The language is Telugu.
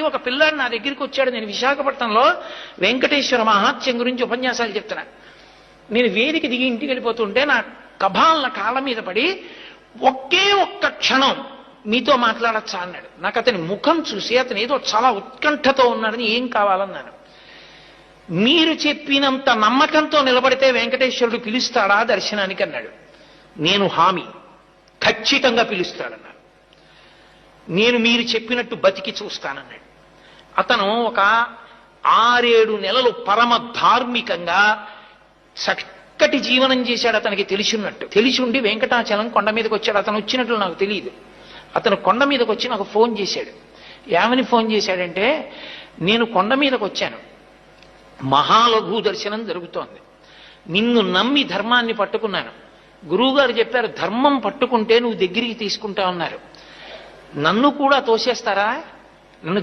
పాడై ఒక పిల్లాడు నా దగ్గరికి వచ్చాడు. నేను విశాఖపట్నంలో వెంకటేశ్వర మహాత్యం గురించి ఉపన్యాసాలు చెప్తున్నా. నేను వేదిక దిగి ఇంటికి వెళ్ళిపోతుంటే నా కభాలన కాళ్ళ మీద పడి ఒకే ఒక్క క్షణం మీతో మాట్లాడచ్చా అన్నాడు. నాకు అతని ముఖం చూసి అతను ఏదో చాలా ఉత్కంఠతో ఉన్నాడని ఏం కావాలన్నాను. మీరు చెప్పినంత నమ్మకంతో నిలబడితే వెంకటేశ్వరుడు పిలుస్తాడా దర్శనానికి అన్నాడు. నేను హామీ. ఖచ్చితంగా పిలుస్తాడన్నాడు. నేను మీరు చెప్పినట్టు బతికి చూస్తానన్నాడు. అతను ఒక ఆరేడు నెలలు పరమ ధార్మికంగా చక్కటి జీవనం చేశాడు అతనికి తెలిసినట్టు. తెలిసి ఉండి వెంకటాచలం కొండ మీదకి వచ్చాడు. అతను వచ్చినట్లు నాకు తెలియదు. అతను కొండ మీదకి వచ్చి నాకు ఫోన్ చేశాడు. ఏమని ఫోన్ చేశాడంటే నేను కొండ మీదకి వచ్చాను. మహాలఘు దర్శనం జరుగుతోంది. నిన్ను నమ్మి ధర్మాన్ని పట్టుకున్నాను. గురువుగారు చెప్పారు ధర్మం పట్టుకుంటే నువ్వు దగ్గరికి తీసుకుంటా ఉన్నారు నన్ను కూడా తోసేస్తారా? నన్ను